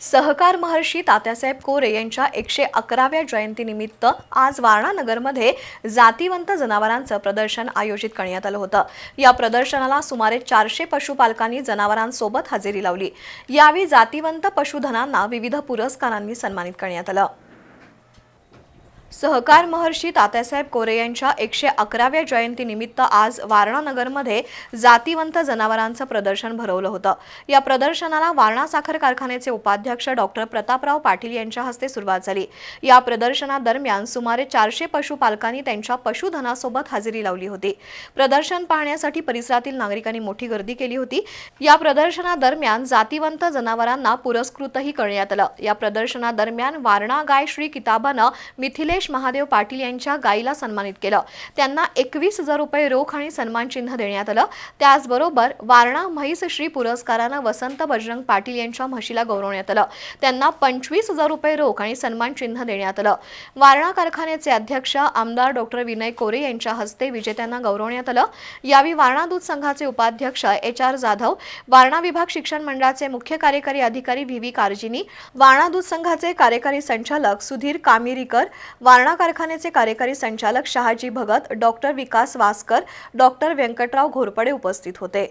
सहकार महर्षी तात्यासाहेब कोरे यांच्या एकशे अकराव्या जयंतीनिमित्त आज वारणानगरमध्ये जातीवंत जनावरांचं प्रदर्शन आयोजित करण्यात आलं होतं. या प्रदर्शनाला सुमारे चारशे पशुपालकांनी जनावरांसोबत हजेरी लावली. यावेळी जातीवंत पशुधनांना विविध पुरस्कारांनी सन्मानित करण्यात आलं. सहकार महर्षी तात्यासाहेब कोरे यांच्या एकशे अकराव्या जयंतीनिमित्त आज वारणानगरमध्ये जातीवंत जनावरांचं प्रदर्शन भरवलं होतं. या प्रदर्शनाला वारणा साखर कारखान्याचे उपाध्यक्ष डॉक्टर प्रतापराव पाटील यांच्या हस्ते सुरुवात झाली. या प्रदर्शनादरम्यान सुमारे चारशे पशुपालकांनी त्यांच्या पशुधनासोबत हजेरी लावली होती. प्रदर्शन पाहण्यासाठी परिसरातील नागरिकांनी मोठी गर्दी केली होती. या प्रदर्शनादरम्यान जातीवंत जनावरांना पुरस्कृतही करण्यात आलं. या प्रदर्शनादरम्यान वारणा गाय श्री किताबानं मिथिलेश सुरेश महादेव पाटील यांच्या गायीला सन्मानित केलं. त्यांना एकवीस हजार रुपये रोख आणि सन्मानचिन्ह देण्यात आलं. त्याचबरोबर वारणा म्हैस श्री पुरस्कारानं वसंत बजरंग पाटील यांच्या म्हशीला गौरवण्यात आलं. त्यांना पंचवीस हजार रुपये रोख आणि सन्मानचिन्ह देण्यात आलं. वारणा कारखान्याचे अध्यक्ष आमदार डॉक्टर विनय कोरे यांच्या हस्ते विजेत्यांना गौरवण्यात आलं. यावेळी वारणा दूध संघाचे उपाध्यक्ष एच आर जाधव वारणा विभाग शिक्षण मंडळाचे मुख्य कार्यकारी अधिकारी व्ही व्ही कारजिनी वारणा दूध संघाचे कार्यकारी संचालक सुधीर कामिरीकर वारणा कारखान्याचे कार्यकारी संचालक शहाजी भगत डॉक्टर विकास वासकर डॉक्टर व्यंकटराव घोरपडे उपस्थित होते.